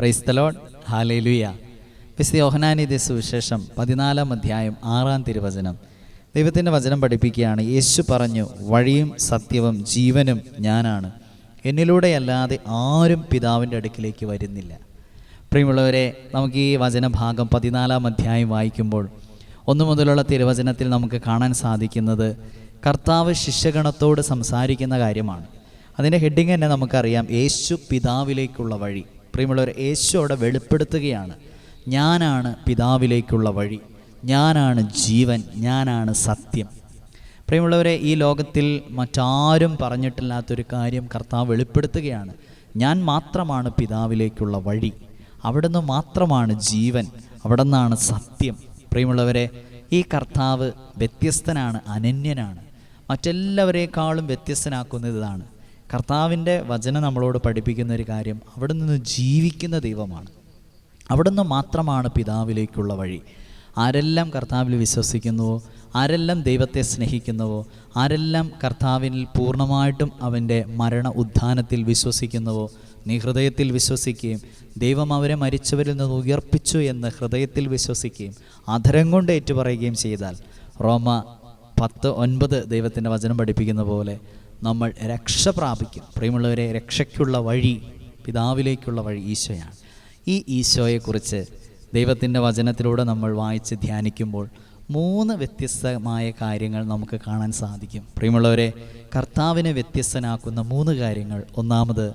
ക്രൈസ്തലോൺ hallelujah വിശുദ്ധ യോഹനാനിധി സുവിശേഷം പതിനാലാം അധ്യായം ആറാം തിരുവചനം. ദൈവത്തിന്റെ വചനം പഠിപ്പിക്കുകയാണ്. യേശു പറഞ്ഞു വഴിയും സത്യവും ജീവനും ഞാനാണ്. എന്നിലൂടെയല്ലാതെ ആരും പിതാവിന്റെ അടുക്കിലേക്ക് വരുന്നില്ല. പ്രിയമുള്ളവരെ നമുക്ക് ഈ വചനഭാഗം പതിനാലാം അധ്യായം വായിക്കുമ്പോൾ ഒന്നു മുതലുള്ള തിരുവചനത്തിൽ നമുക്ക് കാണാൻ സാധിക്കുന്നത് കർത്താവ് ശിഷ്യഗണത്തോട് സംസാരിക്കുന്ന കാര്യമാണ്. അതിന്റെ ഹെഡിങ് തന്നെ നമുക്കറിയാം. യേശു പിതാവിലേക്കുള്ള വഴി. പ്രിയമുള്ളവർ യേശു അവിടെ വെളിപ്പെടുത്തുകയാണ്. ഞാനാണ് പിതാവിലേക്കുള്ള വഴി. ഞാനാണ് ജീവൻ. ഞാനാണ് സത്യം. പ്രിയമുള്ളവരെ ഈ ലോകത്തിൽ മറ്റാരും പറഞ്ഞിട്ടില്ലാത്തൊരു കാര്യം കർത്താവ് വെളിപ്പെടുത്തുകയാണ്. ഞാൻ മാത്രമാണ് പിതാവിലേക്കുള്ള വഴി. അവിടുന്ന് മാത്രമാണ് ജീവൻ. അവിടെ നിന്നാണ് സത്യം. പ്രിയമുള്ളവരെ ഈ കർത്താവ് വ്യത്യസ്തനാണ് അനന്യനാണ്. മറ്റെല്ലാവരേക്കാളും വ്യത്യസ്തനാക്കുന്നത് ഇതാണ് കർത്താവിന്റെ വചനം നമ്മളോട് പഠിപ്പിക്കുന്ന ഒരു കാര്യം അവിടെ നിന്ന് ജീവിക്കുന്ന ദൈവമാണ്. അവിടുന്ന് മാത്രമാണ് പിതാവിലേക്കുള്ള വഴി. ആരെല്ലാം കർത്താവിൽ വിശ്വസിക്കുന്നുവോ ആരെല്ലാം ദൈവത്തെ സ്നേഹിക്കുന്നുവോ ആരെല്ലാം കർത്താവിൽ പൂർണമായിട്ടും അവന്റെ മരണ ഉത്ഥാനത്തിൽ വിശ്വസിക്കുന്നുവോ നീ ഹൃദയത്തിൽ വിശ്വസിക്കുകയും ദൈവം അവരെ മരിച്ചവരിൽ നിന്ന് ഉയർപ്പിച്ചു എന്ന് ഹൃദയത്തിൽ വിശ്വസിക്കുകയും അധരം കൊണ്ട് ഏറ്റുപറയുകയും ചെയ്താൽ റോമ പത്ത് ഒൻപത് ദൈവത്തിന്റെ വചനം പഠിപ്പിക്കുന്ന പോലെ നമ്മൾ രക്ഷ പ്രാപിക്കും. പ്രിയമുള്ളവരെ രക്ഷയ്ക്കുള്ള വഴി പിതാവിലേക്കുള്ള വഴി ഈശോയാണ്. ഈ ഈശോയെക്കുറിച്ച് ദൈവത്തിന്റെ വചനത്തിലൂടെ നമ്മൾ വായിച്ച് ധ്യാനിക്കുമ്പോൾ മൂന്ന് വ്യത്യസ്തമായ കാര്യങ്ങൾ നമുക്ക് കാണാൻ സാധിക്കും. പ്രിയമുള്ളവരെ കർത്താവിനെ വ്യത്യസ്തനാക്കുന്ന മൂന്ന് കാര്യങ്ങൾ. ഒന്നാമത്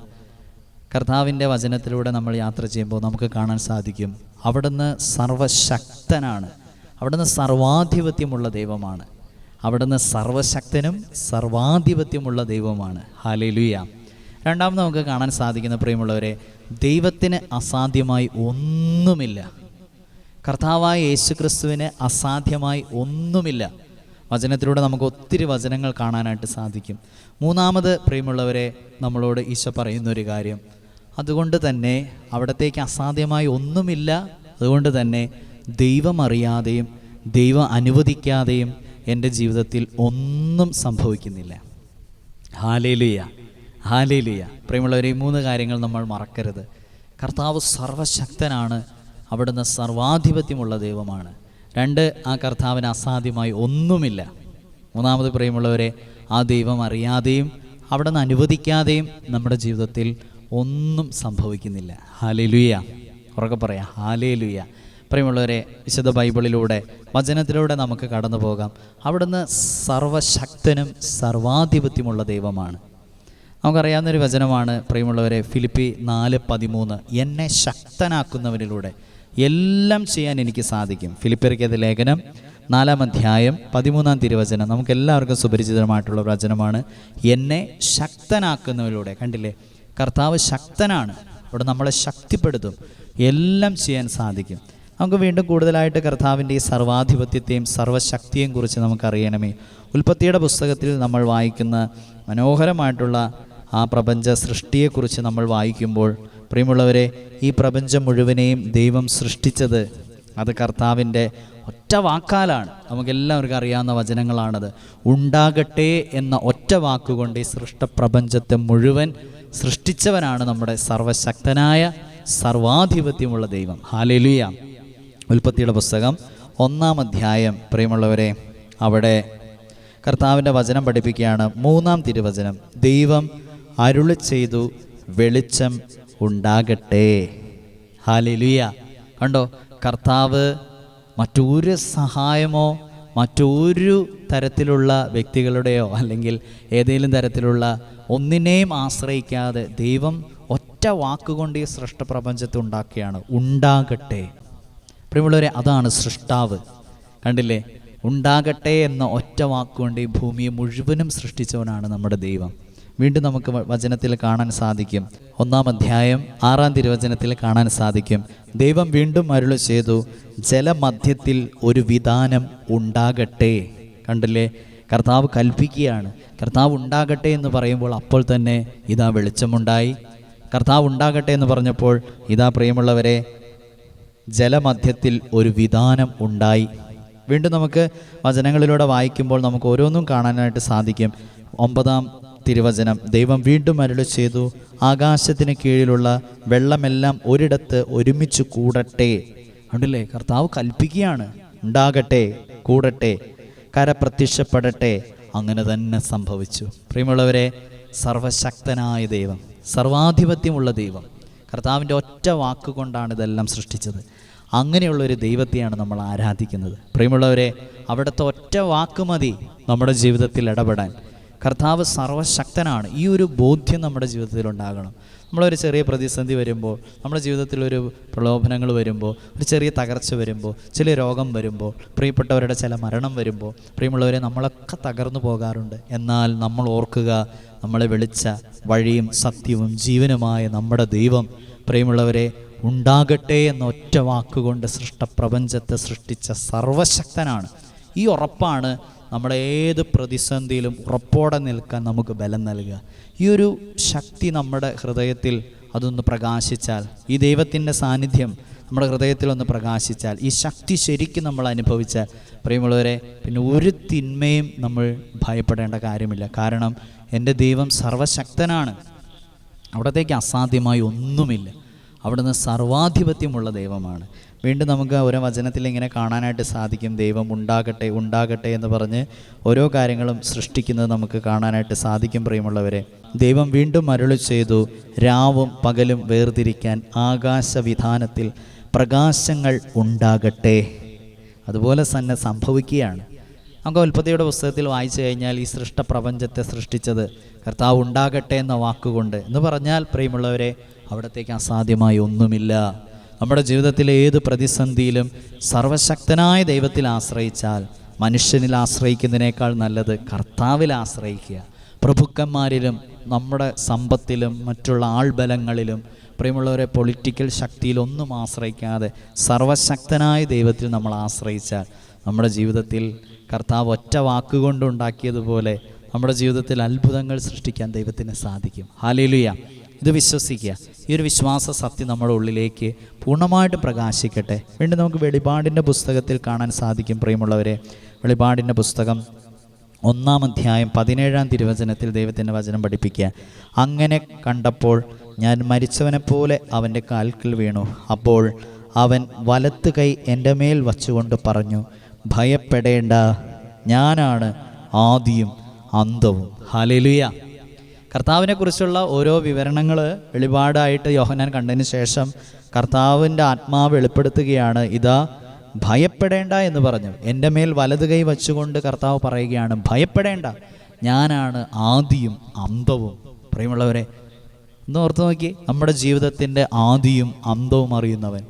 കർത്താവിന്റെ വചനത്തിലൂടെ നമ്മൾ യാത്ര ചെയ്യുമ്പോൾ നമുക്ക് കാണാൻ സാധിക്കും. അവിടുന്ന് സർവശക്തനാണ്. അവിടുന്ന് സർവാധിപത്യമുള്ള ദൈവമാണ്. അവിടുന്ന് സർവശക്തനും സർവാധിപത്യമുള്ള ദൈവമാണ് ഹാലലുയ രണ്ടാമത് നമുക്ക് കാണാൻ സാധിക്കുന്ന പ്രിയമുള്ളവരെ ദൈവത്തിന് അസാധ്യമായി ഒന്നുമില്ല. കർത്താവായ യേശുക്രിസ്തുവിന് അസാധ്യമായി ഒന്നുമില്ല. വചനത്തിലൂടെ നമുക്ക് ഒത്തിരി വചനങ്ങൾ കാണാനായിട്ട് സാധിക്കും. മൂന്നാമത് പ്രിയമുള്ളവരെ നമ്മളോട് ഈശോ പറയുന്ന ഒരു കാര്യം. അതുകൊണ്ട് തന്നെ അവിടത്തേക്ക് അസാധ്യമായി ഒന്നുമില്ല. അതുകൊണ്ട് തന്നെ ദൈവം അറിയാതെയും ദൈവം അനുവദിക്കാതെയും എന്റെ ജീവിതത്തിൽ ഒന്നും സംഭവിക്കുന്നില്ല. Hallelujah hallelujah. പ്രിയമുള്ളവരെ മൂന്ന് കാര്യങ്ങൾ നമ്മൾ മറക്കരുത്. കർത്താവ് സർവശക്തനാണ് അവിടുന്ന് സർവാധിപത്യമുള്ള ദൈവമാണ്. രണ്ട് ആ കർത്താവിന് അസാധ്യമായി ഒന്നുമില്ല. മൂന്നാമത് പ്രിയമുള്ളവരെ ആ ദൈവം അറിയാതെയും അവിടെ നിന്ന് അനുവദിക്കാതെയും നമ്മുടെ ജീവിതത്തിൽ ഒന്നും സംഭവിക്കുന്നില്ല. ഹാലേലുയ. ഉറക്കെ പറയാം ഹാലേലുയ. പ്രിയമുള്ളവരെ വിശുദ്ധ ബൈബിളിലൂടെ വചനത്തിലൂടെ നമുക്ക് കടന്നു പോകാം. അവിടുന്ന് സർവശക്തനും സർവാധിപത്യമുള്ള ദൈവമാണ്. നമുക്കറിയാവുന്നൊരു വചനമാണ് പ്രിയമുള്ളവരെ ഫിലിപ്പി നാല് പതിമൂന്ന്. എന്നെ ശക്തനാക്കുന്നവരിലൂടെ എല്ലാം ചെയ്യാൻ എനിക്ക് സാധിക്കും. ഫിലിപ്പിയർക്കേത് ലേഖനം നാലാം അധ്യായം പതിമൂന്നാം തിരുവചനം. നമുക്ക് എല്ലാവർക്കും സുപരിചിതമായിട്ടുള്ള വചനമാണ്. എന്നെ ശക്തനാക്കുന്നവരിലൂടെ. കണ്ടില്ലേ? കർത്താവ് ശക്തനാണ്. അവിടെ നമ്മളെ ശക്തിപ്പെടുത്തും. എല്ലാം ചെയ്യാൻ സാധിക്കും. നമുക്ക് വീണ്ടും കൂടുതലായിട്ട് കർത്താവിന്റെ ഈ സർവാധിപത്യത്തെയും സർവശക്തിയെയും കുറിച്ച് നമുക്കറിയണമേ. ഉൽപ്പത്തിയുടെ പുസ്തകത്തിൽ നമ്മൾ വായിക്കുന്ന മനോഹരമായിട്ടുള്ള ആ പ്രപഞ്ച സൃഷ്ടിയെക്കുറിച്ച് നമ്മൾ വായിക്കുമ്പോൾ പ്രിയമുള്ളവരെ ഈ പ്രപഞ്ചം മുഴുവനെയും ദൈവം സൃഷ്ടിച്ചത് അത് കർത്താവിന്റെ ഒറ്റ വാക്കാലാണ്. നമുക്കെല്ലാവർക്കും അറിയാവുന്ന വചനങ്ങളാണത്. ഉണ്ടാകട്ടെ എന്ന ഒറ്റ വാക്കുകൊണ്ട് ഈ സൃഷ്ടപ്രപഞ്ചത്തെ മുഴുവൻ സൃഷ്ടിച്ചവനാണ് നമ്മുടെ സർവശക്തനായ സർവാധിപത്യമുള്ള ദൈവം. ഹാലേലുയ. ഉൽപ്പത്തിയുടെ പുസ്തകം ഒന്നാം അധ്യായം. പ്രിയമുള്ളവരെ അവിടെ കർത്താവിന്റെ വചനം പഠിപ്പിക്കുകയാണ്. മൂന്നാം തിരുവചനം ദൈവം അരുളി ചെയ്തു വെളിച്ചം ഉണ്ടാകട്ടെ. ഹാലിലുയ. കണ്ടോ? കർത്താവ് മറ്റൊരു സഹായമോ മറ്റൊരു തരത്തിലുള്ള വ്യക്തികളുടെയോ അല്ലെങ്കിൽ ഏതെങ്കിലും തരത്തിലുള്ള ഒന്നിനെയും ആശ്രയിക്കാതെ ദൈവം ഒറ്റ വാക്കുകൊണ്ട് ഈ സൃഷ്ടപ്രപഞ്ചത്തെ ഉണ്ടാക്കുകയാണ്. ഉണ്ടാകട്ടെ. പ്രിയമുള്ളവരെ അതാണ് സൃഷ്ടാവ്. കണ്ടില്ലേ? ഉണ്ടാകട്ടെ എന്ന ഒറ്റ വാക്കുകൊണ്ട് ഈ ഭൂമിയെ മുഴുവനും സൃഷ്ടിച്ചവനാണ് നമ്മുടെ ദൈവം. വീണ്ടും നമുക്ക് വചനത്തിൽ കാണാൻ സാധിക്കും. ഒന്നാം അധ്യായം ആറാം തിരുവചനത്തിൽ കാണാൻ സാധിക്കും. ദൈവം വീണ്ടും അരുളി ചെയ്തു ജലമധ്യത്തിൽ ഒരു വിധാനം ഉണ്ടാകട്ടെ. കണ്ടില്ലേ? കർത്താവ് കൽപ്പിക്കുകയാണ്. കർത്താവ് ഉണ്ടാകട്ടെ എന്ന് പറയുമ്പോൾ അപ്പോൾ തന്നെ ഇതാ വെളിച്ചമുണ്ടായി. കർത്താവ് ഉണ്ടാകട്ടെ എന്ന് പറഞ്ഞപ്പോൾ ഇതാ പ്രിയമുള്ളവരെ ജലമധ്യത്തിൽ ഒരു വിധാനം ഉണ്ടായി. വീണ്ടും നമുക്ക് വചനങ്ങളിലൂടെ വായിക്കുമ്പോൾ നമുക്ക് ഓരോന്നും കാണാനായിട്ട് സാധിക്കും. ഒമ്പതാം തിരുവചനം ദൈവം വീണ്ടും അരുളി ചെയ്തു ആകാശത്തിന് കീഴിലുള്ള വെള്ളമെല്ലാം ഒരിടത്ത് ഒരുമിച്ച് കൂടട്ടെ. ഉണ്ടല്ലേ കർത്താവ് കൽപ്പിക്കുകയാണ് ഉണ്ടാകട്ടെ കൂടട്ടെ കര പ്രത്യക്ഷപ്പെടട്ടെ അങ്ങനെ തന്നെ സംഭവിച്ചു. പ്രിയമുള്ളവരെ സർവശക്തനായ ദൈവം സർവാധിപത്യമുള്ള ദൈവം കർത്താവിന്റെ ഒറ്റ വാക്കുകൊണ്ടാണ് ഇതെല്ലാം സൃഷ്ടിച്ചത്. അങ്ങനെയുള്ള ഒരു ദൈവത്തെയാണ് നമ്മൾ ആരാധിക്കുന്നത്. പ്രിയമുള്ളവരെ അവിടുത്തെ ഒറ്റ വാക്ക് മതി നമ്മുടെ ജീവിതത്തിൽ ഇടപെടാൻ. കർത്താവ് സർവശക്തനാണ്. ഈ ഒരു ബോധ്യം നമ്മുടെ ജീവിതത്തിൽ ഉണ്ടാകണം. നമ്മളൊരു ചെറിയ പ്രതിസന്ധി വരുമ്പോൾ നമ്മുടെ ജീവിതത്തിൽ ഒരു പ്രലോഭനങ്ങൾ വരുമ്പോൾ ഒരു ചെറിയ തകർച്ച വരുമ്പോൾ ചില രോഗം വരുമ്പോൾ പ്രിയപ്പെട്ടവരുടെ ചില മരണം വരുമ്പോൾ പ്രിയമുള്ളവരെ നമ്മളൊക്കെ തകർന്നു പോകാറുണ്ട്. എന്നാൽ നമ്മൾ ഓർക്കുക നമ്മളെ വിളിച്ച വഴിയും സത്യവും ജീവനുമായ നമ്മുടെ ദൈവം പ്രിയമുള്ളവരെ ഉണ്ടാകട്ടെ എന്ന ഒറ്റ വാക്കുകൊണ്ട് സൃഷ്ടപ്രപഞ്ചത്തെ സൃഷ്ടിച്ച സർവശക്തനാണ്. ഈ ഉറപ്പാണ് നമ്മുടെ ഏത് പ്രതിസന്ധിയിലും ഉറപ്പോടെ നിൽക്കാൻ നമുക്ക് ബലം നൽകുക. ഈ ഒരു ശക്തി നമ്മുടെ ഹൃദയത്തിൽ അതൊന്ന് പ്രകാശിച്ചാൽ ഈ ദൈവത്തിന്റെ സാന്നിധ്യം നമ്മുടെ ഹൃദയത്തിൽ ഒന്ന് പ്രകാശിച്ചാൽ ഈ ശക്തി ശരിക്കും നമ്മൾ അനുഭവിച്ചാൽ പ്രിയമുള്ളവരെ പിന്നെ ഒരു തിന്മയും നമ്മൾ ഭയപ്പെടേണ്ട കാര്യമില്ല. കാരണം എന്റെ ദൈവം സർവശക്തനാണ്. അവിടത്തേക്ക് അസാധ്യമായി ഒന്നുമില്ല. അവിടുന്ന് സർവാധിപത്യമുള്ള ദൈവമാണ്. വീണ്ടും നമുക്ക് ഓരോ വചനത്തിൽ ഇങ്ങനെ കാണാനായിട്ട് സാധിക്കും. ദൈവം ഉണ്ടാകട്ടെ ഉണ്ടാകട്ടെ എന്ന് പറഞ്ഞ് ഓരോ കാര്യങ്ങളും സൃഷ്ടിക്കുന്നത് നമുക്ക് കാണാനായിട്ട് സാധിക്കും പ്രിയമുള്ളവരെ. ദൈവം വീണ്ടും അരുളി ചെയ്തു രാവും പകലും വേർതിരിക്കാൻ ആകാശവിധാനത്തിൽ പ്രകാശങ്ങൾ ഉണ്ടാകട്ടെ. അതുപോലെ തന്നെ സംഭവിക്കുകയാണ്. നമുക്ക് ഉൽപ്പത്തിയുടെ പുസ്തകത്തിൽ വായിച്ചു കഴിഞ്ഞാൽ ഈ സൃഷ്ട പ്രപഞ്ചത്തെ സൃഷ്ടിച്ചത് കർത്താവ് ഉണ്ടാകട്ടെ എന്ന വാക്കുകൊണ്ട്. എന്ന് പറഞ്ഞാൽ പ്രിയമുള്ളവരെ അവിടത്തേക്ക് അസാധ്യമായി ഒന്നുമില്ല. നമ്മുടെ ജീവിതത്തിലെ ഏത് പ്രതിസന്ധിയിലും സർവശക്തനായ ദൈവത്തിൽ ആശ്രയിച്ചാൽ മനുഷ്യനിൽ ആശ്രയിക്കുന്നതിനേക്കാൾ നല്ലത് കർത്താവിൽ ആശ്രയിക്കുക. പ്രഭുക്കന്മാരിലും നമ്മുടെ സമ്പത്തിലും മറ്റുള്ള ആൾബലങ്ങളിലും പ്രിയമുള്ളവരെ പൊളിറ്റിക്കൽ ശക്തിയിലൊന്നും ആശ്രയിക്കാതെ സർവശക്തനായ ദൈവത്തിൽ നമ്മൾ ആശ്രയിച്ചാൽ നമ്മുടെ ജീവിതത്തിൽ കർത്താവ് ഒറ്റ വാക്കുകൊണ്ട് ഉണ്ടാക്കിയതുപോലെ നമ്മുടെ ജീവിതത്തിൽ അത്ഭുതങ്ങൾ സൃഷ്ടിക്കാൻ ദൈവത്തിന് സാധിക്കും. ഹാലേലുയ ഇത് വിശ്വസിക്കുക. ഈ ഒരു വിശ്വാസ സത്യം നമ്മുടെ ഉള്ളിലേക്ക് പൂർണമായിട്ട് പ്രകാശിക്കട്ടെ. വീണ്ടും നമുക്ക് വെളിപാടിന്റെ പുസ്തകത്തിൽ കാണാൻ സാധിക്കും പ്രിയമുള്ളവരെ. വെളിപാടിന്റെ പുസ്തകം ഒന്നാം അധ്യായം പതിനേഴാം തിരുവചനത്തിൽ ദൈവത്തിന്റെ വചനം പഠിപ്പിക്കുക. അങ്ങനെ കണ്ടപ്പോൾ ഞാൻ മരിച്ചവനെപ്പോലെ അവന്റെ കാൽക്കൽ വീണു. അപ്പോൾ അവൻ വലത്ത് കൈ എന്റെ മേൽ വച്ചുകൊണ്ട് പറഞ്ഞു ഭയപ്പെടേണ്ട. ഞാനാണ് ആദിയും അന്തവും. ഹാലേലുയ കർത്താവിനെക്കുറിച്ചുള്ള ഓരോ വിവരണങ്ങൾ വെളിപാടായിട്ട് യോഹനാൻ കണ്ടതിന് ശേഷം കർത്താവിന്റെ ആത്മാവ് വെളിപ്പെടുത്തുകയാണ് ഇതാ ഭയപ്പെടേണ്ട എന്ന് പറഞ്ഞു. എന്റെ മേൽ വലത് കൈ വച്ചുകൊണ്ട് കർത്താവ് പറയുകയാണ് ഭയപ്പെടേണ്ട. ഞാനാണ് ആദിയും അന്തവും പ്രിയമുള്ളവരെ ഒന്ന് ഓർത്ത് നോക്കി നമ്മുടെ ജീവിതത്തിന്റെ ആദിയും അന്തവും അറിയുന്നവൻ.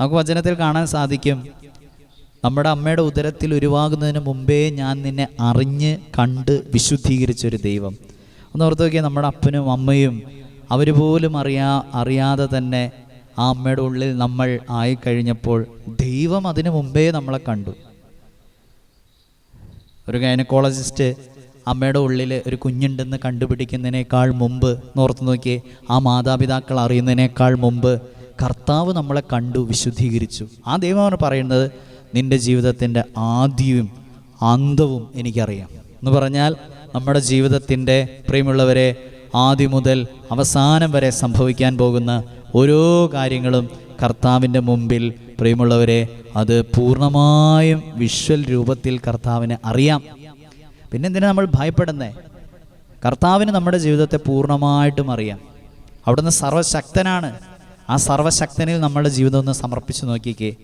നമുക്ക് വചനത്തിൽ കാണാൻ സാധിക്കും നമ്മുടെ അമ്മയുടെ ഉദരത്തിൽ ഉരുവാകുന്നതിന് മുമ്പേ ഞാൻ നിന്നെ അറിഞ്ഞ് കണ്ട് വിശുദ്ധീകരിച്ചൊരു ദൈവം. ഒന്ന് ഓർത്ത് നോക്കിയാൽ നമ്മുടെ അപ്പനും അമ്മയും അവർ പോലും അറിയാ അറിയാതെ തന്നെ ആ അമ്മയുടെ ഉള്ളിൽ നമ്മൾ ആയിക്കഴിഞ്ഞപ്പോൾ ദൈവം അതിനു മുമ്പേ നമ്മളെ കണ്ടു. ഒരു ഗൈനക്കോളജിസ്റ്റ് അമ്മയുടെ ഉള്ളിൽ ഒരു കുഞ്ഞുണ്ടെന്ന് കണ്ടുപിടിക്കുന്നതിനേക്കാൾ മുമ്പ് ഓർത്ത് നോക്കിയേ ആ മാതാപിതാക്കൾ അറിയുന്നതിനേക്കാൾ മുമ്പ് കർത്താവ് നമ്മളെ കണ്ടു വിശുദ്ധീകരിച്ചു. ആ ദൈവമാണ് പറയുന്നത് നിന്റെ ജീവിതത്തിന്റെ ആദ്യവും അന്തവും എനിക്കറിയാം. എന്ന് പറഞ്ഞാൽ നമ്മുടെ ജീവിതത്തിന്റെ പ്രിയമുള്ളവരെ ആദ്യം മുതൽ അവസാനം വരെ സംഭവിക്കാൻ പോകുന്ന ഓരോ കാര്യങ്ങളും കർത്താവിന്റെ മുമ്പിൽ പ്രിയമുള്ളവരെ അത് പൂർണമായും വിഷ്വൽ രൂപത്തിൽ കർത്താവിന് അറിയാം. പിന്നെന്തിനാ നമ്മൾ ഭയപ്പെടുന്നേ? കർത്താവിന് നമ്മുടെ ജീവിതത്തെ പൂർണമായിട്ടും അറിയാം. അവിടുന്ന് സർവശക്തനാണ്. ആ സർവശക്തനിൽ നമ്മുടെ ജീവിതം ഒന്ന് സമർപ്പിച്ച് നോക്കിക്കേ.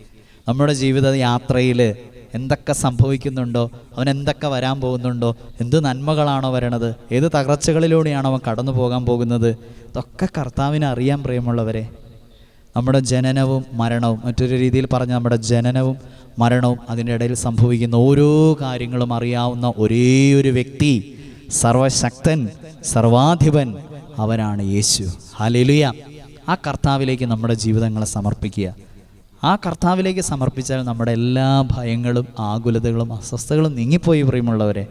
നമ്മുടെ ജീവിത യാത്രയിൽ എന്തൊക്കെ സംഭവിക്കുന്നുണ്ടോ അവൻ എന്തൊക്കെ വരാൻ പോകുന്നുണ്ടോ എന്ത് നന്മകളാണോ വരണത് ഏത് തകർച്ചകളിലൂടെയാണോ അവൻ കടന്നു പോകാൻ പോകുന്നത് ഇതൊക്കെ കർത്താവിനെ അറിയാൻ പ്രിയമുള്ളവരെ. നമ്മുടെ ജനനവും മരണവും മറ്റൊരു രീതിയിൽ പറഞ്ഞ നമ്മുടെ ജനനവും മരണവും അതിന്റെ ഇടയിൽ സംഭവിക്കുന്ന ഓരോ കാര്യങ്ങളും അറിയാവുന്ന ഒരേ ഒരു വ്യക്തി സർവശക്തൻ സർവാധിപൻ അവനാണ് യേശു. ഹലിലുയ ആ കർത്താവിലേക്ക് നമ്മുടെ ജീവിതങ്ങളെ സമർപ്പിക്കുക. ആ കർത്താവിലേക്ക് സമർപ്പിച്ചാൽ നമ്മുടെ എല്ലാ ഭയങ്ങളും ആകുലതകളും അസ്വസ്ഥകളും നീങ്ങിപ്പോയി പ്രിയമുള്ളവരെ.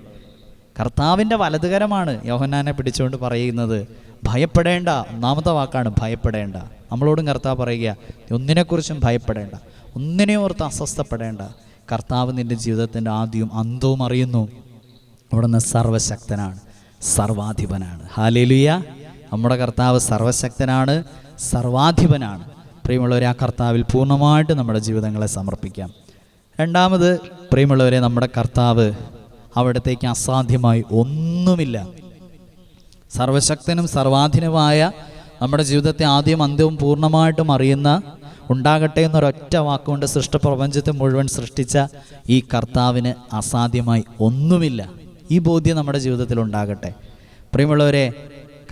കർത്താവിന്റെ വലതുകരമാണ് യോഹന്നാനെ പിടിച്ചുകൊണ്ട് പറയുന്നത് ഭയപ്പെടേണ്ട. ഒന്നാമത്തെ വാക്കാണ് ഭയപ്പെടേണ്ട. നമ്മളോടും കർത്താവ് പറയുക ഒന്നിനെക്കുറിച്ചും ഭയപ്പെടേണ്ട. ഒന്നിനെ ഓർത്ത് അസ്വസ്ഥപ്പെടേണ്ട. കർത്താവ് നിന്റെ ജീവിതത്തിന്റെ ആദ്യവും അന്തവും അറിയുന്നു. അവിടുന്ന് സർവശക്തനാണ് സർവാധിപനാണ്. ഹാലേലുയ നമ്മുടെ കർത്താവ് സർവശക്തനാണ് സർവാധിപനാണ്. പ്രിയമുള്ളവരെ ആ കർത്താവിൽ പൂർണമായിട്ട് നമ്മുടെ ജീവിതങ്ങളെ സമർപ്പിക്കാം. രണ്ടാമത് പ്രിയമുള്ളവരെ നമ്മുടെ കർത്താവ് അവിടത്തേക്ക് അസാധ്യമായി ഒന്നുമില്ല. സർവശക്തനും സർവാധീനമായ നമ്മുടെ ജീവിതത്തെ ആദ്യം അന്ത്യവും പൂർണമായിട്ടും അറിയുന്ന ഉണ്ടാകട്ടെ എന്നൊരൊറ്റ വാക്കുകൊണ്ട് സൃഷ്ടപ്രപഞ്ചത്തെ മുഴുവൻ സൃഷ്ടിച്ച ഈ കർത്താവിന് അസാധ്യമായി ഒന്നുമില്ല. ഈ ബോധ്യം നമ്മുടെ ജീവിതത്തിൽ ഉണ്ടാകട്ടെ. പ്രിയമുള്ളവരെ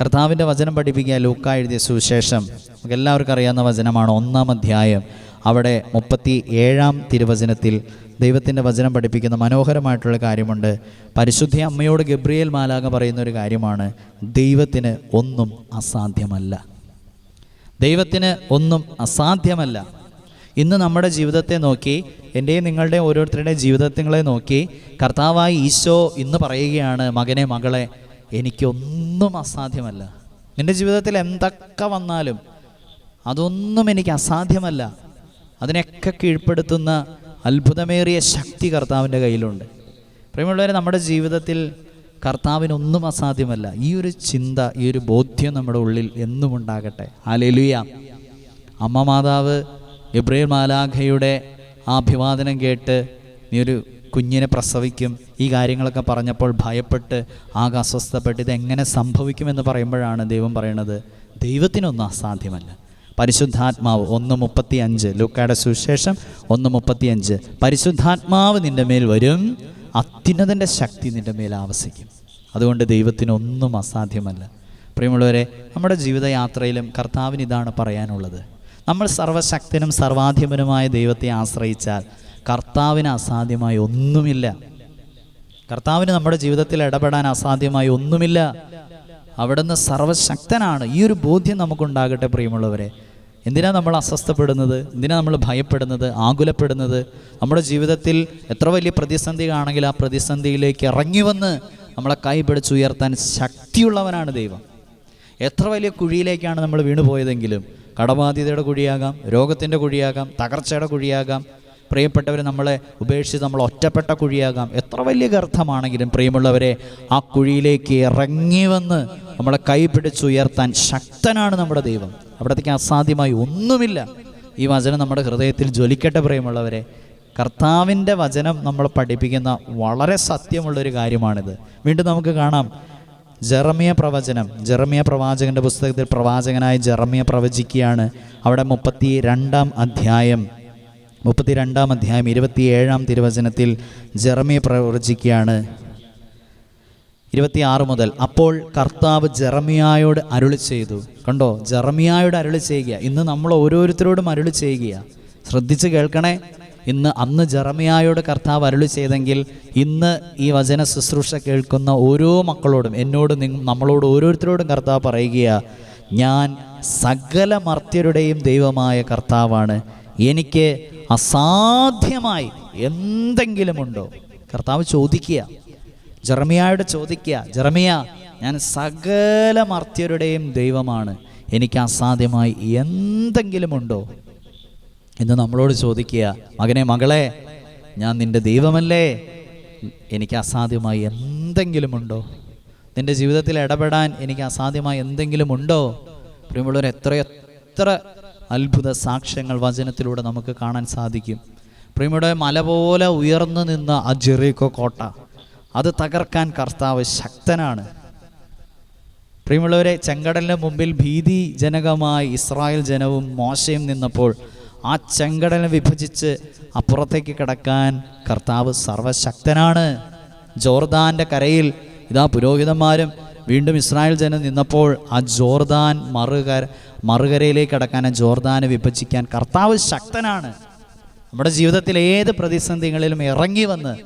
കർത്താവിന്റെ വചനം പഠിപ്പിക്കുക ലൂക്ക എഴുതിയ സുവിശേഷം. നമുക്ക് എല്ലാവർക്കും അറിയാവുന്ന വചനമാണ് ഒന്നാം അധ്യായം. അവിടെ മുപ്പത്തി ഏഴാം തിരുവചനത്തിൽ ദൈവത്തിന്റെ വചനം പഠിപ്പിക്കുന്ന മനോഹരമായിട്ടുള്ള കാര്യമുണ്ട്. പരിശുദ്ധി അമ്മയോട് ഗബ്രിയേൽ മാലാക പറയുന്ന ഒരു കാര്യമാണ് ദൈവത്തിന് ഒന്നും അസാധ്യമല്ല. ദൈവത്തിന് ഒന്നും അസാധ്യമല്ല. ഇന്ന് നമ്മുടെ ജീവിതത്തെ നോക്കി എന്റെയും നിങ്ങളുടെയും ഓരോരുത്തരുടെയും ജീവിതത്തെ നോക്കി കർത്താവായി ഈശോ ഇന്ന് പറയുകയാണ് മകനെ മകളെ എനിക്കൊന്നും അസാധ്യമല്ല. നിന്റെ ജീവിതത്തിൽ എന്തൊക്കെ വന്നാലും അതൊന്നും എനിക്ക് അസാധ്യമല്ല. അതിനെയൊക്കെ കീഴ്പ്പെടുത്തുന്ന അത്ഭുതമേറിയ ശക്തി കർത്താവിന്റെ കയ്യിലുണ്ട്. പ്രിയമുള്ളവരെ നമ്മുടെ ജീവിതത്തിൽ കർത്താവിനൊന്നും അസാധ്യമല്ല. ഈ ഒരു ചിന്ത ഈ ഒരു ബോധ്യം നമ്മുടെ ഉള്ളിൽ എന്നും ഉണ്ടാകട്ടെ. ആലേലുയ അമ്മ മാതാവ് ഇബ്രാഹിം മാലാഖയുടെ ആ അഭിവാദനം കേട്ട് നീ ഒരു കുഞ്ഞിനെ പ്രസവിക്കും. ഈ കാര്യങ്ങളൊക്കെ പറഞ്ഞപ്പോൾ ഭയപ്പെട്ട് ആകെ അസ്വസ്ഥപ്പെട്ട് ഇതെങ്ങനെ സംഭവിക്കുമെന്ന് പറയുമ്പോഴാണ് ദൈവം പറയണത് ദൈവത്തിനൊന്നും അസാധ്യമല്ല. പരിശുദ്ധാത്മാവ് ഒന്ന് മുപ്പത്തി അഞ്ച് ലൂക്കായുടെ സുവിശേഷം ഒന്ന് മുപ്പത്തി അഞ്ച് പരിശുദ്ധാത്മാവ് നിന്റെ മേൽ വരും അത്യുന്നതന്റെ ശക്തി നിന്റെ മേൽ ആവസിക്കും. അതുകൊണ്ട് ദൈവത്തിനൊന്നും അസാധ്യമല്ല. പ്രിയമുള്ളവരെ നമ്മുടെ ജീവിതയാത്രയിലും കർത്താവിന് ഇതാണ് പറയാനുള്ളത്. നമ്മൾ സർവശക്തനും സർവാധിപനുമായ ദൈവത്തെ ആശ്രയിച്ചാൽ കർത്താവിന് അസാധ്യമായി ഒന്നുമില്ല. കർത്താവിന് നമ്മുടെ ജീവിതത്തിൽ ഇടപെടാൻ അസാധ്യമായി ഒന്നുമില്ല. അവിടുന്ന് സർവശക്തനാണ്. ഈ ഒരു ബോധ്യം നമുക്കുണ്ടാകട്ടെ പ്രിയമുള്ളവരെ. എന്തിനാ നമ്മൾ അസ്വസ്ഥപ്പെടുന്നത്? എന്തിനാ നമ്മൾ ഭയപ്പെടുന്നത്? ആകുലപ്പെടുന്നത്? നമ്മുടെ ജീവിതത്തിൽ എത്ര വലിയ പ്രതിസന്ധി ആണെങ്കിൽ ആ പ്രതിസന്ധിയിലേക്ക് ഇറങ്ങി വന്ന് നമ്മളെ കൈ പിടിച്ചുയർത്താൻ ശക്തിയുള്ളവനാണ് ദൈവം. എത്ര വലിയ കുഴിയിലേക്കാണ് നമ്മൾ വീണുപോയതെങ്കിലും കടബാധ്യതയുടെ കുഴിയാകാം രോഗത്തിന്റെ കുഴിയാകാം തകർച്ചയുടെ കുഴിയാകാം പ്രിയപ്പെട്ടവർ നമ്മളെ ഉപേക്ഷിച്ച് നമ്മൾ ഒറ്റപ്പെട്ട കുഴിയാകാം. എത്ര വലിയ ഗർത്തമാണെങ്കിലും പ്രിയമുള്ളവരെ ആ കുഴിയിലേക്ക് ഇറങ്ങി വന്ന് നമ്മളെ കൈ പിടിച്ചുയർത്താൻ ശക്തനാണ് നമ്മുടെ ദൈവം. അവിടത്തേക്ക് അസാധ്യമായി ഒന്നുമില്ല. ഈ വചനം നമ്മുടെ ഹൃദയത്തിൽ ജ്വലിക്കട്ടെ പ്രിയമുള്ളവരെ. കർത്താവിന്റെ വചനം നമ്മൾ പഠിപ്പിക്കുന്ന വളരെ സത്യമുള്ളൊരു കാര്യമാണിത്. വീണ്ടും നമുക്ക് കാണാം. ജെറമിയ പ്രവചനം ജെറമിയ പ്രവാചകന്റെ പുസ്തകത്തിൽ പ്രവാചകനായ ജെറമിയ പ്രവചിക്കുകയാണ്. അവിടെ മുപ്പത്തി രണ്ടാം അധ്യായം മുപ്പത്തി രണ്ടാം അധ്യായം ഇരുപത്തിയേഴാം തിരുവചനത്തിൽ ജെറമി പ്രവചിക്കുകയാണ്. ഇരുപത്തിയാറ് മുതൽ അപ്പോൾ കർത്താവ് ജെറമിയായോട് അരുളി ചെയ്തു. കണ്ടോ? ജെറമിയായോട് അരുളി ചെയ്യുക. ഇന്ന് നമ്മൾ ഓരോരുത്തരോടും അരുളി ചെയ്യുക. ശ്രദ്ധിച്ച് കേൾക്കണേ. ഇന്ന് അന്ന് ജെറമിയായോട് കർത്താവ് അരുളി ചെയ്തെങ്കിൽ ഇന്ന് ഈ വചന ശുശ്രൂഷ കേൾക്കുന്ന ഓരോ മക്കളോടും എന്നോട് നമ്മളോട് ഓരോരുത്തരോടും കർത്താവ് പറയുക ഞാൻ സകല മർത്യരുടെയും ദൈവമായ കർത്താവാണ്. എനിക്ക് അസാധ്യമായി എന്തെങ്കിലുമുണ്ടോ? കർത്താവ് ചോദിക്കുക. ജെറമിയായോട് ചോദിക്കുക. ജെറമിയ ഞാൻ സകല മർത്യരുടെയും ദൈവമാണ്. എനിക്ക് അസാധ്യമായി എന്തെങ്കിലുമുണ്ടോ? എന്ന് നമ്മളോട് ചോദിക്കുക. മകനെ മകളെ ഞാൻ നിന്റെ ദൈവമല്ലേ? എനിക്ക് അസാധ്യമായി എന്തെങ്കിലുമുണ്ടോ? നിന്റെ ജീവിതത്തിൽ ഇടപെടാൻ എനിക്ക് അസാധ്യമായി എന്തെങ്കിലുമുണ്ടോ? പ്രിയമുള്ളവർ എത്ര എത്ര അത്ഭുത സാക്ഷ്യങ്ങൾ വചനത്തിലൂടെ നമുക്ക് കാണാൻ സാധിക്കും. പ്രിയമുടെ മല പോലെ ഉയർന്നു നിന്ന ആ ജെറീക്കോ കോട്ട അത് തകർക്കാൻ കർത്താവ് ശക്തനാണ്. പ്രിയമുള്ളവരെ ചെങ്കടലിന് മുമ്പിൽ ഭീതിജനകമായി ഇസ്രായേൽ ജനവും മോശയും നിന്നപ്പോൾ ആ ചെങ്കടലിനെ വിഭജിച്ച് അപ്പുറത്തേക്ക് കിടക്കാൻ കർത്താവ് സർവശക്തനാണ്. ജോർദാന്റെ കരയിൽ ഇതാ പുരോഹിതന്മാരും വീണ്ടും ഇസ്രായേൽ ജനം നിന്നപ്പോൾ ആ ജോർദാൻ മറുകര മറുകരയിലേക്ക് കടക്കാൻ ആ ജോർദാനെ വിഭജിക്കാൻ കർത്താവ് ശക്തനാണ്. നമ്മുടെ ജീവിതത്തിൽ ഏത് പ്രതിസന്ധികളിലും ഇറങ്ങി വന്ന്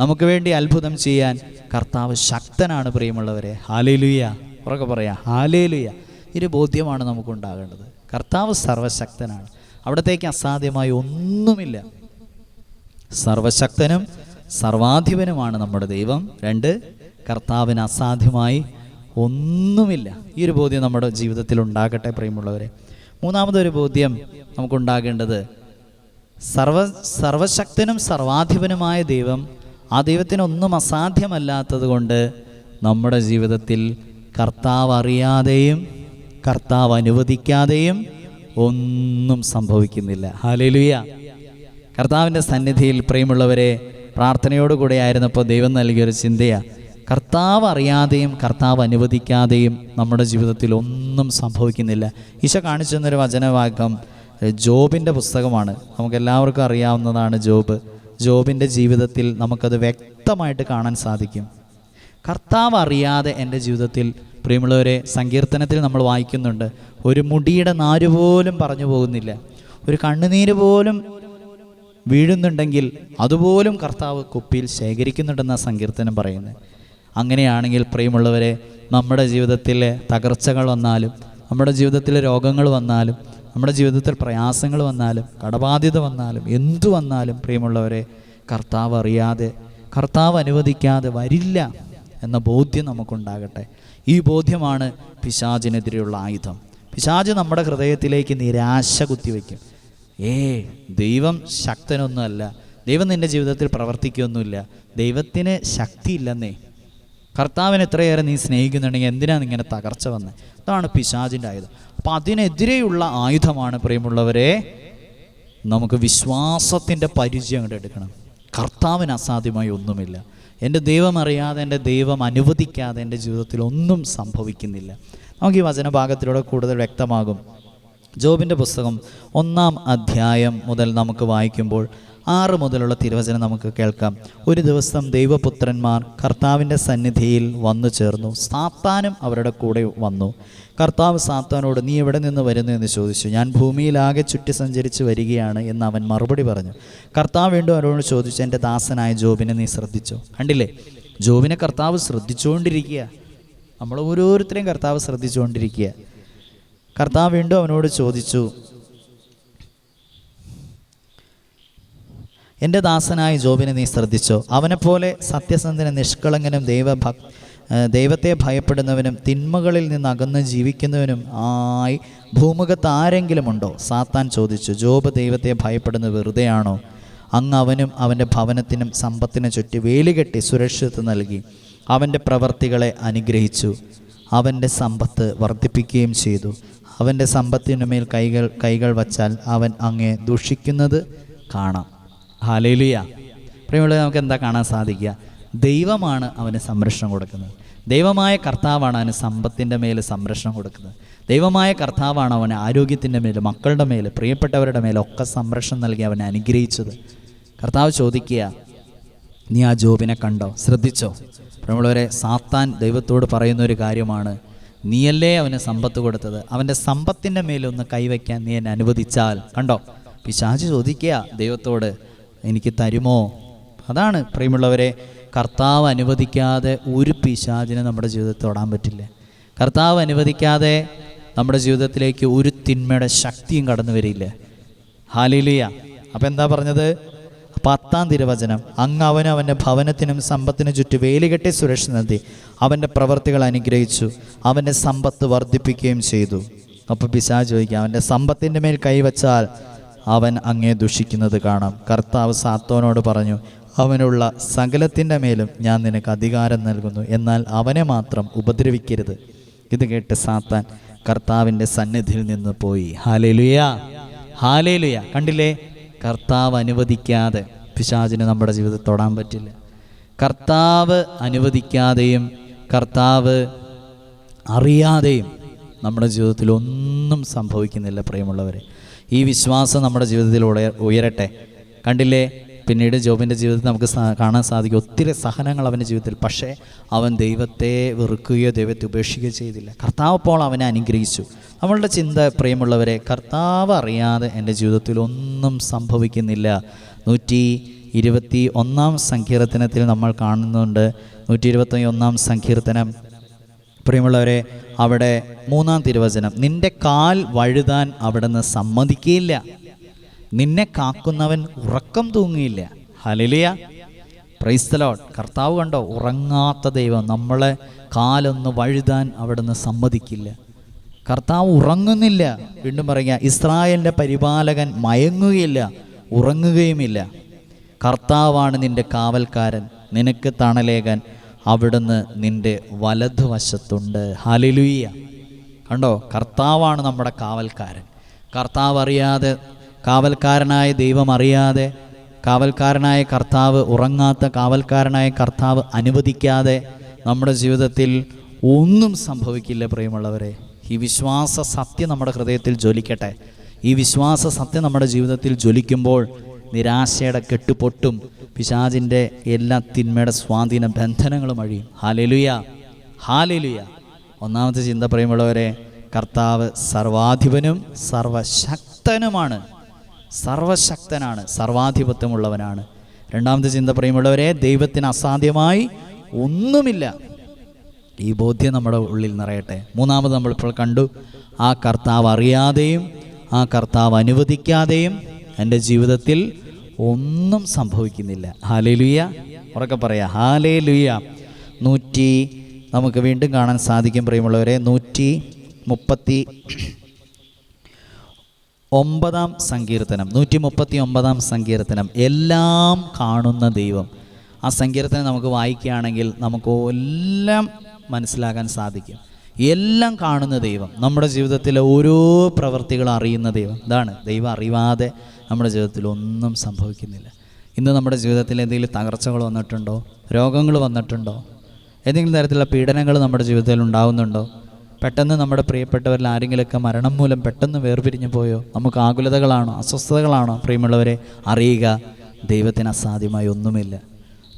നമുക്ക് വേണ്ടി അത്ഭുതം ചെയ്യാൻ കർത്താവ് ശക്തനാണ് പ്രിയമുള്ളവരെ. ഹാലേലുയ. ഉറക്കെ പറയാം ഹാലേലുയ. ഒരു ബോധ്യമാണ് നമുക്കുണ്ടാകേണ്ടത്. കർത്താവ് സർവശക്തനാണ്. അവിടത്തേക്ക് അസാധ്യമായി ഒന്നുമില്ല. സർവശക്തനും സർവാധിപനുമാണ് നമ്മുടെ ദൈവം. രണ്ട് കർത്താവിന് അസാധ്യമായി ഒന്നുമില്ല. ഈ ഒരു ബോധ്യം നമ്മുടെ ജീവിതത്തിൽ ഉണ്ടാകട്ടെ പ്രിയമുള്ളവരെ. മൂന്നാമതൊരു ബോധ്യം നമുക്കുണ്ടാകേണ്ടത് സർവ സർവശക്തനും സർവാധിപനുമായ ദൈവം ആ ദൈവത്തിനൊന്നും അസാധ്യമല്ലാത്തത് കൊണ്ട് നമ്മുടെ ജീവിതത്തിൽ കർത്താവ് അറിയാതെയും കർത്താവ് അനുവദിക്കാതെയും ഒന്നും സംഭവിക്കുന്നില്ല. ഹാലേലുയ കർത്താവിന്റെ സന്നിധിയിൽ പ്രിയമുള്ളവരെ പ്രാർത്ഥനയോടുകൂടെ ആയിരുന്നപ്പോൾ ദൈവം നൽകിയൊരു ചിന്തയാണ് കർത്താവ് അറിയാതെയും കർത്താവ് അനുവദിക്കാതെയും നമ്മുടെ ജീവിതത്തിൽ ഒന്നും സംഭവിക്കുന്നില്ല. ഈശോ കാണിച്ചു തന്നൊരു വചനവാക്യം ജോബിന്റെ പുസ്തകമാണ്. നമുക്ക് എല്ലാവർക്കും അറിയാവുന്നതാണ് ജോബ്. ജോബിന്റെ ജീവിതത്തിൽ നമുക്കത് വ്യക്തമായിട്ട് കാണാൻ സാധിക്കും. കർത്താവ് അറിയാതെ എന്റെ ജീവിതത്തിൽ പ്രിയമുള്ളവരെ സങ്കീർത്തനത്തിൽ നമ്മൾ വായിക്കുന്നുണ്ട്. ഒരു മുടിയുടെ നാര് പോലും പറഞ്ഞു പോകുന്നില്ല. ഒരു കണ്ണുനീര് പോലും വീഴുന്നുണ്ടെങ്കിൽ അതുപോലും കർത്താവ് കുപ്പിയിൽ ശേഖരിക്കുന്നുണ്ടെന്നാണ് സങ്കീർത്തനം പറയുന്നത്. അങ്ങനെയാണെങ്കിൽ പ്രിയമുള്ളവരെ നമ്മുടെ ജീവിതത്തിലെ തകർച്ചകൾ വന്നാലും നമ്മുടെ ജീവിതത്തിലെ രോഗങ്ങൾ വന്നാലും നമ്മുടെ ജീവിതത്തിൽ പ്രയാസങ്ങൾ വന്നാലും കടബാധ്യത വന്നാലും എന്തു വന്നാലും പ്രിയമുള്ളവരെ കർത്താവ് അറിയാതെ കർത്താവ് അനുവദിക്കാതെ വരില്ല എന്ന ബോധ്യം നമുക്കുണ്ടാകട്ടെ. ഈ ബോധ്യമാണ് പിശാചിനെതിരെയുള്ള ആയുധം. പിശാജ് നമ്മുടെ ഹൃദയത്തിലേക്ക് നിരാശ കുത്തിവെക്കും ഏ ദൈവം ശക്തനൊന്നുമല്ല. ദൈവം നിന്റെ ജീവിതത്തിൽ പ്രവർത്തിക്കുകയൊന്നുമില്ല. ദൈവത്തിന് ശക്തിയില്ലെന്നേ. കർത്താവിനെ എത്രയേറെ നീ സ്നേഹിക്കുന്നുണ്ടെങ്കിൽ എന്തിനാണ് ഇങ്ങനെ തകർച്ച വന്നത് അതാണ് പിശാചിന്റെ ആയുധം. അപ്പം അതിനെതിരെയുള്ള ആയുധമാണ് പ്രിയമുള്ളവരെ നമുക്ക് വിശ്വാസത്തിന്റെ പരിചയം അങ്ങോട്ട് എടുക്കണം. കർത്താവിന് അസാധ്യമായി ഒന്നുമില്ല. എന്റെ ദൈവം അറിയാതെ എന്റെ ദൈവം അനുവദിക്കാതെ എന്റെ ജീവിതത്തിൽ ഒന്നും സംഭവിക്കുന്നില്ല. നമുക്ക് ഈ വചനഭാഗത്തിലൂടെ കൂടുതൽ വ്യക്തമാകും. ജോബിന്റെ പുസ്തകം ഒന്നാം അധ്യായം മുതൽ നമുക്ക് വായിക്കുമ്പോൾ ആറ് മുതലുള്ള തിരുവചനം നമുക്ക് കേൾക്കാം. ഒരു ദിവസം ദൈവപുത്രന്മാർ കർത്താവിന്റെ സന്നിധിയിൽ വന്നു ചേർന്നു. സാത്താനും അവരുടെ കൂടെ വന്നു. കർത്താവ് സാത്താനോട് നീ എവിടെ നിന്ന് വരുന്നു? എന്ന് ചോദിച്ചു. ഞാൻ ഭൂമിയിലാകെ ചുറ്റി സഞ്ചരിച്ച് വരികയാണ് എന്ന് അവൻ മറുപടി പറഞ്ഞു. കർത്താവ് വീണ്ടും അവരോട് ചോദിച്ചു എന്റെ ദാസനായ ജോബിനെ നീ ശ്രദ്ധിച്ചോ? കണ്ടില്ലേ? ജോബിനെ കർത്താവ് ശ്രദ്ധിച്ചുകൊണ്ടിരിക്കുക. നമ്മൾ ഓരോരുത്തരെയും കർത്താവ് ശ്രദ്ധിച്ചുകൊണ്ടിരിക്കുക. കർത്താവ് വീണ്ടും അവനോട് ചോദിച്ചു എന്റെ ദാസനായ ജോബിനെ നീ ശ്രദ്ധിച്ചോ? അവനെപ്പോലെ സത്യസന്ധനും നിഷ്കളങ്കനും ദൈവഭക് ദൈവത്തെ ഭയപ്പെടുന്നവനും തിന്മകളിൽ നിന്ന് അകന്ന് ജീവിക്കുന്നവനും ആയി ഭൂമുഖത്ത് ആരെങ്കിലും ഉണ്ടോ? സാത്താൻ ചോദിച്ചു ജോബ് ദൈവത്തെ ഭയപ്പെടുന്നത് വെറുതെയാണോ? അങ്ങ് അവനും അവന്റെ ഭവനത്തിനും സമ്പത്തിനും ചുറ്റി വേലികെട്ടി സുരക്ഷിതത്വം നൽകി. അവന്റെ പ്രവർത്തികളെ അനുഗ്രഹിച്ചു. അവന്റെ സമ്പത്ത് വർദ്ധിപ്പിക്കുകയും ചെയ്തു. അവന്റെ സമ്പത്തിനുമേൽ കൈകൾ കൈകൾ വച്ചാൽ അവൻ അങ്ങേ ദുഷിക്കുന്നത് കാണാം. ഹാലേലിയ പ്രിയമുള്ള നമുക്ക് എന്താ കാണാൻ സാധിക്കുക? ദൈവമാണ് അവന് സംരക്ഷണം കൊടുക്കുന്നത്. ദൈവമായ കർത്താവാണ് അവന് സമ്പത്തിന്റെ മേൽ സംരക്ഷണം കൊടുക്കുന്നത്. ദൈവമായ കർത്താവാണ് അവന് ആരോഗ്യത്തിന്റെ മേൽ മക്കളുടെ മേൽ പ്രിയപ്പെട്ടവരുടെ മേലൊക്കെ സംരക്ഷണം നൽകി അവനെ അനുഗ്രഹിച്ചത്. കർത്താവ് ചോദിക്കുക നീ ആ ജോബിനെ കണ്ടോ? ശ്രദ്ധിച്ചോ? നമ്മളവരെ സാത്താൻ ദൈവത്തോട് പറയുന്ന ഒരു കാര്യമാണ് നീയല്ലേ അവന് സമ്പത്ത് കൊടുത്തത്? അവന്റെ സമ്പത്തിന്റെ മേലൊന്ന് കൈവയ്ക്കാൻ നീ എന്നെ അനുവദിച്ചാൽ. കണ്ടോ? പിശാച് ചോദിക്കുക ദൈവത്തോട് എനിക്ക് തരുമോ? അതാണ് പ്രിയമുള്ളവരെ കർത്താവ് അനുവദിക്കാതെ ഒരു പിശാചിനെ നമ്മുടെ ജീവിതത്തിൽ തൊടാൻ പറ്റില്ല. കർത്താവ് അനുവദിക്കാതെ നമ്മുടെ ജീവിതത്തിലേക്ക് ഒരു തിന്മയുടെ ശക്തിയും കടന്നു വരില്ല ഹാലിലിയ. അപ്പം എന്താ പറഞ്ഞത്? പത്താം തിരുവചനം. അങ്ങ് അവന് അവന്റെ ഭവനത്തിനും സമ്പത്തിനും ചുറ്റും വേലികെട്ടി സുരക്ഷ നൽകി. അവന്റെ പ്രവർത്തികൾ അനുഗ്രഹിച്ചു. അവന്റെ സമ്പത്ത് വർദ്ധിപ്പിക്കുകയും ചെയ്തു. അപ്പോൾ പിശാ ചോദിക്കുക അവന്റെ സമ്പത്തിന്റെ മേൽ കൈവച്ചാൽ അവൻ അങ്ങേ ദുഷിക്കുന്നത് കാണാം. കർത്താവ് സാത്തോനോട് പറഞ്ഞു അവനുള്ള സകലത്തിന്റെ മേലും ഞാൻ നിനക്ക് അധികാരം നൽകുന്നു. എന്നാൽ അവനെ മാത്രം ഉപദ്രവിക്കരുത് ഇത് കേട്ട് സാത്താൻ കർത്താവിന്റെ സന്നിധിയിൽ നിന്ന് പോയി. ഹാലേലുയ ഹാലേലുയ കണ്ടില്ലേ? കർത്താവ് അനുവദിക്കാതെ പിശാചിന് നമ്മുടെ ജീവിതത്തിൽ തൊടാൻ പറ്റില്ല. കർത്താവ് അനുവദിക്കാതെയും കർത്താവ് അറിയാതെയും നമ്മുടെ ജീവിതത്തിൽ ഒന്നും സംഭവിക്കുന്നില്ല പ്രിയമുള്ളവരെ. ഈ വിശ്വാസം നമ്മുടെ ജീവിതത്തിൽ ഉയരട്ടെ. കണ്ടില്ലേ? പിന്നീട് ജോബിന്റെ ജീവിതത്തിൽ നമുക്ക് കാണാൻ സാധിക്കും. ഒത്തിരി സഹനങ്ങൾ അവന്റെ ജീവിതത്തിൽ. പക്ഷേ അവൻ ദൈവത്തെ വെറുക്കുകയോ ദൈവത്തെ ഉപേക്ഷിക്കുകയോ ചെയ്തില്ല. കർത്താവ് അപ്പോൾ അവനെ അനുഗ്രഹിച്ചു. നമ്മളുടെ ചിന്ത പ്രിയമുള്ളവരെ കർത്താവ് അറിയാതെ എന്റെ ജീവിതത്തിൽ ഒന്നും സംഭവിക്കുന്നില്ല. നൂറ്റി ഇരുപത്തി ഒന്നാം സങ്കീർത്തനത്തിൽ നമ്മൾ കാണുന്നുണ്ട്. നൂറ്റി ഇരുപത്തി ഒന്നാം സങ്കീർത്തനം. പ്രിയമുള്ളവരെ അവിടെ മൂന്നാം തിരുവചനം. നിന്റെ കാൽ വഴുതാൻ അവിടുന്ന് സമ്മതിക്കുകയില്ല. നിന്നെ കാക്കുന്നവൻ ഉറക്കം തൂങ്ങിയില്ല ഹലിലിയ പ്രൈസ്തലോട്ട് കർത്താവ് കണ്ടോ? ഉറങ്ങാത്ത ദൈവം നമ്മളെ കാലൊന്ന് വഴുതാൻ അവിടുന്ന് സമ്മതിക്കില്ല. കർത്താവ് ഉറങ്ങുന്നില്ല. വീണ്ടും പറയുക ഇസ്രായേലിന്റെ പരിപാലകൻ മയങ്ങുകയില്ല. ഉറങ്ങുകയുമില്ല. കർത്താവാണ് നിന്റെ കാവൽക്കാരൻ. നിനക്ക് തണലേകാൻ അവിടുന്ന് നിന്റെ വലതുവശത്തുണ്ട്. ഹലിലുയ്യ കണ്ടോ? കർത്താവാണ് നമ്മുടെ കാവൽക്കാരൻ. കർത്താവ് അറിയാതെ കാവൽക്കാരനായ ദൈവം അറിയാതെ കാവൽക്കാരനായ കർത്താവ് ഉറങ്ങാത്ത കാവൽക്കാരനായ കർത്താവ് അനുവദിക്കാതെ നമ്മുടെ ജീവിതത്തിൽ ഒന്നും സംഭവിക്കില്ല പ്രിയമുള്ളവരെ. ഈ വിശ്വാസ സത്യം നമ്മുടെ ഹൃദയത്തിൽ ജ്വലിക്കട്ടെ. ഈ വിശ്വാസ സത്യം നമ്മുടെ ജീവിതത്തിൽ ജ്വലിക്കുമ്പോൾ നിരാശയുടെ കെട്ടുപൊട്ടും പിശാചിന്റെ എല്ലാ തിന്മയുടെ സ്വാധീന ബന്ധനങ്ങളും അഴിയും. ഹാലലുയ ഹാലലുയ ഒന്നാമത്തെ ചിന്ത പ്രിയമുള്ളവരെ കർത്താവ് സർവാധിപനും സർവശക്തനുമാണ്. സർവശക്തനാണ് സർവാധിപത്യമുള്ളവനാണ്. രണ്ടാമത്തെ ചിന്ത പ്രിയമുള്ളവരെ ദൈവത്തിന് അസാധ്യമായി ഒന്നുമില്ല. ഈ ബോധ്യം നമ്മുടെ ഉള്ളിൽ നിറയട്ടെ. മൂന്നാമത് നമ്മളിപ്പോൾ കണ്ടു ആ കർത്താവ് അറിയാതെയും ആ കർത്താവ് അനുവദിക്കാതെയും എന്റെ ജീവിതത്തിൽ ഒന്നും സംഭവിക്കുന്നില്ല. ഹാലേ ലുയ്യ ഉറക്കെ പറയാം ഹാലേ ലുയ്യ നൂറ്റി നമുക്ക് വീണ്ടും കാണാൻ സാധിക്കും പ്രിയമുള്ളവരെ നൂറ്റി മുപ്പത്തി ഒമ്പതാം സങ്കീർത്തനം. നൂറ്റി മുപ്പത്തി ഒമ്പതാം സങ്കീർത്തനം. എല്ലാം കാണുന്ന ദൈവം. ആ സങ്കീർത്തനം നമുക്ക് വായിക്കുകയാണെങ്കിൽ നമുക്ക് എല്ലാം മനസ്സിലാക്കാൻ സാധിക്കും. എല്ലാം കാണുന്ന ദൈവം. നമ്മുടെ ജീവിതത്തിലെ ഓരോ പ്രവൃത്തികളും അറിയുന്ന ദൈവം. ഇതാണ് ദൈവം അറിയാതെ നമ്മുടെ ജീവിതത്തിൽ ഒന്നും സംഭവിക്കുന്നില്ല. ഇന്ന് നമ്മുടെ ജീവിതത്തിൽ എന്തെങ്കിലും തകർച്ചകൾ വന്നിട്ടുണ്ടോ? രോഗങ്ങൾ വന്നിട്ടുണ്ടോ? ഏതെങ്കിലും തരത്തിലുള്ള പീഡനങ്ങൾ നമ്മുടെ ജീവിതത്തിൽ ഉണ്ടാകുന്നുണ്ടോ പെട്ടെന്ന് നമ്മുടെ പ്രിയപ്പെട്ടവരിൽ ആരെങ്കിലുമൊക്കെ മരണം മൂലം പെട്ടെന്ന് വേർപിരിഞ്ഞു പോയോ? നമുക്ക് ആകുലതകളാണോ? അസ്വസ്ഥതകളാണോ? പ്രിയമുള്ളവരെ അറിയുക ദൈവത്തിന് അസാധ്യമായി ഒന്നുമില്ല.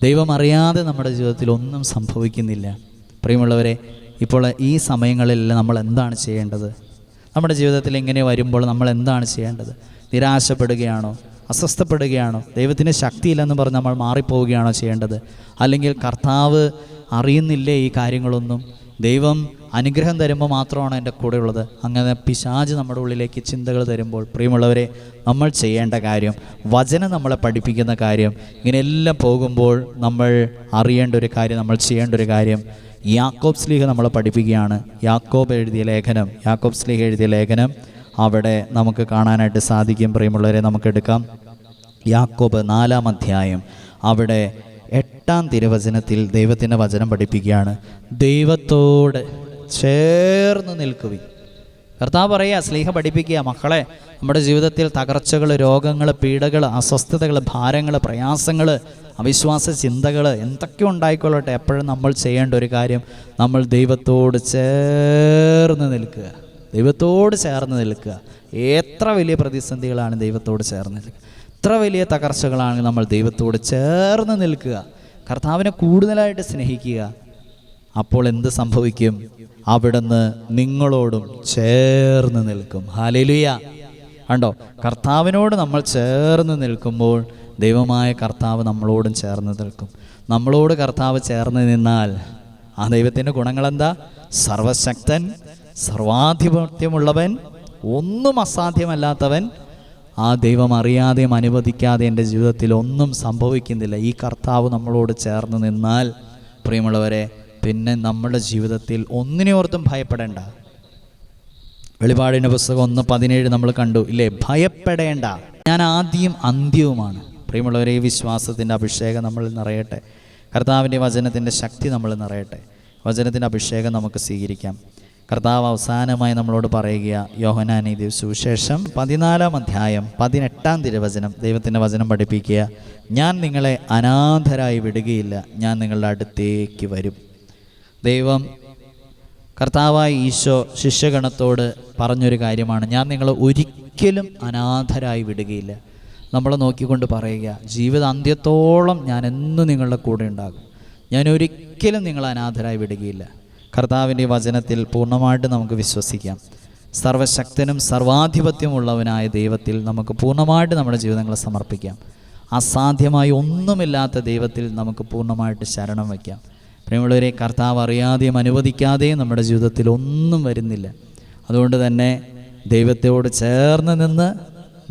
ദൈവം അറിയാതെ നമ്മുടെ ജീവിതത്തിൽ ഒന്നും സംഭവിക്കുന്നില്ല. പ്രിയമുള്ളവരെ ഇപ്പോൾ ഈ സമയങ്ങളിൽ നമ്മൾ എന്താണ് ചെയ്യേണ്ടത്? നമ്മുടെ ജീവിതത്തിൽ ഇങ്ങനെ വരുമ്പോൾ നമ്മൾ എന്താണ് ചെയ്യേണ്ടത്? നിരാശപ്പെടുകയാണോ? അസ്വസ്ഥപ്പെടുകയാണോ? ദൈവത്തിന് ശക്തിയില്ലെന്ന് പറഞ്ഞ് നമ്മൾ മാറിപ്പോവുകയാണോ ചെയ്യേണ്ടത്? അല്ലെങ്കിൽ കർത്താവ് അറിയുന്നില്ലേ ഈ കാര്യങ്ങളൊന്നും? ദൈവം അനുഗ്രഹം തരുമ്പോൾ മാത്രമാണ് എന്റെ കൂടെ ഉള്ളത് അങ്ങനെ പിശാജ് നമ്മുടെ ഉള്ളിലേക്ക് ചിന്തകൾ തരുമ്പോൾ പ്രിയമുള്ളവരെ നമ്മൾ ചെയ്യേണ്ട കാര്യം വചനം നമ്മളെ പഠിപ്പിക്കുന്ന കാര്യം ഇങ്ങനെയെല്ലാം പോകുമ്പോൾ നമ്മൾ അറിയേണ്ട ഒരു കാര്യം നമ്മൾ ചെയ്യേണ്ട ഒരു കാര്യം യാക്കോബ് സ്ലീഹ നമ്മൾ പഠിപ്പിക്കുകയാണ്. യാക്കോബ് എഴുതിയ ലേഖനം യാക്കോബ് സ്ലീഹ എഴുതിയ ലേഖനം അവിടെ നമുക്ക് കാണാനായിട്ട് സാധിക്കും. പ്രിയമുള്ളവരെ നമുക്കെടുക്കാം യാക്കോബ് നാലാം അധ്യായം. അവിടെ എട്ടാം തിരുവചനത്തിൽ ദൈവത്തിന്റെ വചനം പഠിപ്പിക്കുകയാണ്. ദൈവത്തോട് ചേർന്ന് നിൽക്കുവിൻ. കർത്താവ് പറയുക സ്നേഹ പഠിപ്പിക്കുക മക്കളെ. നമ്മുടെ ജീവിതത്തിൽ തകർച്ചകൾ രോഗങ്ങൾ പീഡകൾ അസ്വസ്ഥതകൾ ഭാരങ്ങൾ പ്രയാസങ്ങൾ അവിശ്വാസ ചിന്തകൾ എന്തൊക്കെ ഉണ്ടായിക്കൊള്ളട്ടെ എപ്പോഴും നമ്മൾ ചെയ്യേണ്ട ഒരു കാര്യം നമ്മൾ ദൈവത്തോട് ചേർന്ന് നിൽക്കുക. ദൈവത്തോട് ചേർന്ന് നിൽക്കുക. എത്ര വലിയ പ്രതിസന്ധികളാണ് ദൈവത്തോട് ചേർന്ന് നിൽക്കുക. എത്ര വലിയ തകർച്ചകളാണ് നമ്മൾ ദൈവത്തോട് ചേർന്ന് നിൽക്കുക. കർത്താവിനെ കൂടുതലായിട്ട് സ്നേഹിക്കുക. അപ്പോൾ എന്ത് സംഭവിക്കും? അവിടുന്ന് നിങ്ങളോടും ചേർന്ന് നിൽക്കും. ഹാലലുയ കണ്ടോ? കർത്താവിനോട് നമ്മൾ ചേർന്ന് നിൽക്കുമ്പോൾ ദൈവമായ കർത്താവ് നമ്മളോടും ചേർന്ന് നിൽക്കും. നമ്മളോട് കർത്താവ് ചേർന്ന് നിന്നാൽ ആ ദൈവത്തിന്റെ ഗുണങ്ങളെന്താ? സർവശക്തൻ സർവാധിപത്യമുള്ളവൻ ഒന്നും അസാധ്യമല്ലാത്തവൻ ആ ദൈവം അറിയാതെയും അനുവദിക്കാതെ എന്റെ ജീവിതത്തിൽ ഒന്നും സംഭവിക്കുന്നില്ല. ഈ കർത്താവ് നമ്മളോട് ചേർന്ന് നിന്നാൽ പ്രിയമുള്ളവരെ പിന്നെ നമ്മുടെ ജീവിതത്തിൽ ഒന്നിനെ ഓർത്തും ഭയപ്പെടേണ്ട. വെളിപാടിന്റെ പുസ്തകം ഒന്ന് പതിനേഴ് നമ്മൾ കണ്ടു. ഇല്ലേ? ഭയപ്പെടേണ്ട. ഞാൻ ആദ്യം അന്ത്യവുമാണ്. പ്രിയമുള്ളവരെ ഈ വിശ്വാസത്തിന്റെ അഭിഷേകം നമ്മൾ നിറയട്ടെ. കർത്താവിന്റെ വചനത്തിന്റെ ശക്തി നമ്മൾ നിറയട്ടെ. വചനത്തിന്റെ അഭിഷേകം നമുക്ക് സ്വീകരിക്കാം. കർത്താവ് അവസാനമായി നമ്മളോട് പറയുക യോഹനാനി സുവിശേഷം പതിനാലാം അധ്യായം പതിനെട്ടാം തിരുവചനം ദൈവത്തിന്റെ വചനം പഠിപ്പിക്കുക ഞാൻ നിങ്ങളെ അനാഥരായി വിടുകയില്ല. ഞാൻ നിങ്ങളുടെ അടുത്തേക്ക് വരും. ദൈവം കർത്താവായ ഈശോ ശിഷ്യഗണത്തോട് പറഞ്ഞൊരു കാര്യമാണ്. ഞാൻ നിങ്ങളെ ഒരിക്കലും അനാഥരായി വിടുകയില്ല. നമ്മളെ നോക്കിക്കൊണ്ട് പറയുക ജീവിത അന്ത്യത്തോളം ഞാൻ എന്നും നിങ്ങളുടെ കൂടെ ഉണ്ടാകും. ഞാൻ ഒരിക്കലും നിങ്ങളെ അനാഥരായി വിടുകയില്ല. കർത്താവിന്റെ വചനത്തിൽ പൂർണമായിട്ട് നമുക്ക് വിശ്വസിക്കാം. സർവശക്തനും സർവാധിപത്യമുള്ളവനായ ദൈവത്തിൽ നമുക്ക് പൂർണമായിട്ട് നമ്മുടെ ജീവിതങ്ങളെ സമർപ്പിക്കാം. അസാധ്യമായി ഒന്നുമില്ലാത്ത ദൈവത്തിൽ നമുക്ക് പൂർണമായിട്ട് ശരണം വയ്ക്കാം. പ്രിയമുള്ളവരെ കർത്താവ് അറിയാതെയും അനുവദിക്കാതെയും നമ്മുടെ ജീവിതത്തിൽ ഒന്നും വരുന്നില്ല. അതുകൊണ്ട് തന്നെ ദൈവത്തോട് ചേർന്ന് നിന്ന്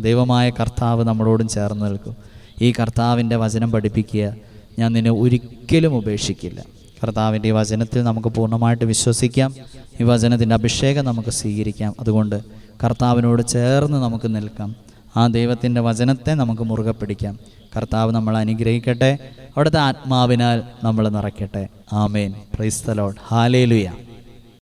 ദൈവമായ കർത്താവ് നമ്മളോടും ചേർന്ന് നിൽക്കും. ഈ കർത്താവിന്റെ വചനം പഠിപ്പിക്കുക ഞാൻ നിന്നെ ഒരിക്കലും ഉപേക്ഷിക്കില്ല. കർത്താവിന്റെ ഈ വചനത്തിൽ നമുക്ക് പൂർണമായിട്ട് വിശ്വസിക്കാം. ഈ വചനത്തിന്റെ അഭിഷേകം നമുക്ക് സ്വീകരിക്കാം. അതുകൊണ്ട് കർത്താവിനോട് ചേർന്ന് നമുക്ക് നിൽക്കാം. ആ ദൈവത്തിന്റെ വചനത്തെ നമുക്ക് മുറുകെ പിടിക്കാം. കർത്താവ് നമ്മൾ അനുഗ്രഹിക്കട്ടെ. അവിടുത്തെ ആത്മാവിനാൽ നമ്മൾ നിറയ്ക്കട്ടെ. ആമേൻ. Praise the Lord hallelujah